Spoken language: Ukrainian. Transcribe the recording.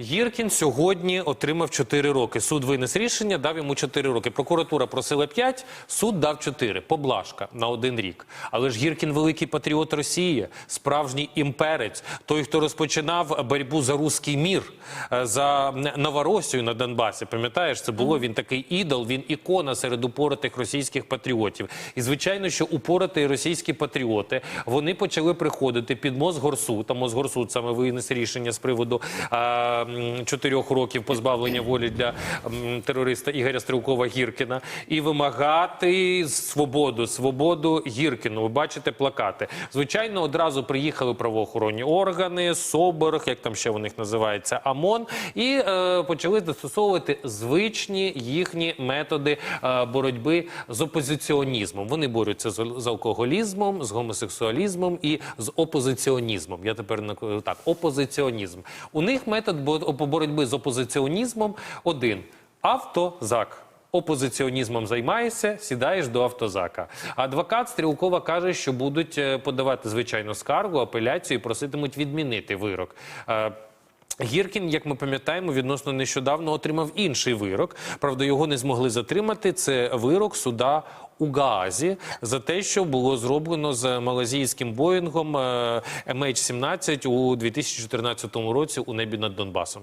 Гіркін сьогодні отримав 4 роки. Суд винес рішення, дав йому 4 роки. Прокуратура просила 5, суд дав 4. Поблажка на один рік. Але ж Гіркін великий патріот Росії, справжній імперець, той, хто розпочинав боротьбу за руський мір, е, за Новоросію на Донбасі. Пам'ятаєш, це було він такий ідол, він ікона серед упоротих російських патріотів. І звичайно, що упороті російські патріоти вони почали приходити під Мосгорсуд, а Мосгорсуд саме винес рішення з приводу м, чотирьох років позбавлення волі для терориста Ігоря Стрілкова Гіркіна і вимагати свободу, свободу Гіркіну. Ви бачите плакати. Звичайно, одразу приїхали правоохоронні органи, СОБР, як там ще у них називається АМОН, і е, почали застосовувати звичні їхні методи е, боротьби з опозиціонізмом. Вони борються з, з алкоголізмом, з гомосексуалізмом і з опозиціонізмом. Я тепер так: опозиціонізм. У них метод бо- боротьби з опозиціонізмом один автозак. Опозиціонізмом займаєшся, сідаєш до автозака. Адвокат Стрілкова каже, що будуть е, подавати звичайно скаргу, апеляцію і проситимуть відмінити вирок. Гіркін, як ми пам'ятаємо, відносно нещодавно отримав інший вирок. Правда, його не змогли затримати. Це вирок суда у Гаазі за те, що було зроблено з малазійським боїнгом е, MH17 у 2014 році у небі над Донбасом.